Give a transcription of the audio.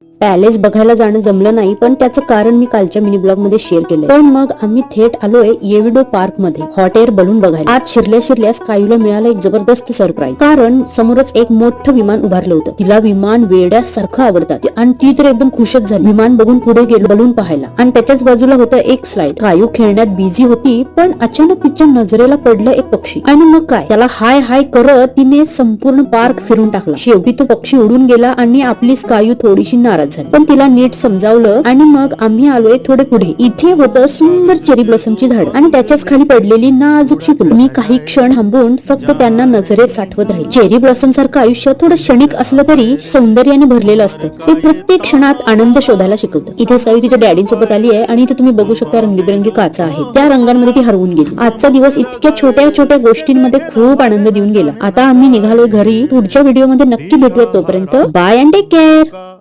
you palace बघायला जाणं जमलं नाही पण त्याचं कारण मी कालच्या मिनी ब्लॉगमध्ये शेअर केलं पण मग आम्ही थेट आलोय येविडो पार्कमध्ये हॉट एअर बलून बघायला. आज शिरल्या शिरल्या स्कायूला मिळालं एक जबरदस्त सरप्राईज कारण समोरच एक मोठं विमान उभारलं होतं. तिला विमान वेड्यासारखं आवडतात. आणि ती तर एकदम खुशच झाली. विमान बघून पुढे गेलो बलून पाहायला. आणि त्याच्याच बाजूला होतं एक स्लाइड स्कायू खेळण्यात बिझी होती पण अचानक तिच्या नजरेला पडलं एक पक्षी. आणि मग काय? त्याला हाय हाय करत तिने संपूर्ण पार्क फिरून टाकला. शेवटी तो पक्षी उडून गेला आणि आपली स्कायू थोडीशी नाराज झाली. पण तिला नीट समजावलं आणि मग आम्ही आलोय थोडे पुढे. इथे होतं सुंदर चेरी ब्लॉसमची झाड आणि त्याच्याच खाली पडलेली नाजूकशी फुलं मी काही क्षण थांबून फक्त त्यांना नजरेत साठवत राहील. चेरी ब्लॉसम सारखं आयुष्य थोडं क्षणिक असलं तरी सौंदर्याने भरलेलं असतं. ते प्रत्येक क्षणात आनंद शोधायला शिकवतं. इथे साई तिच्या डॅडींसोबत आली आहे आणि इथे तुम्ही बघू शकता रंगीबेरंगी काचा आहे. त्या रंगांमध्ये ती हरवून गेली. आजचा दिवस इतक्या छोट्या छोट्या गोष्टींमध्ये खूप आनंद देऊन गेला. आता आम्ही निघालोय घरी. पुढच्या व्हिडिओमध्ये नक्की भेटूया तोपर्यंत. Bye and take care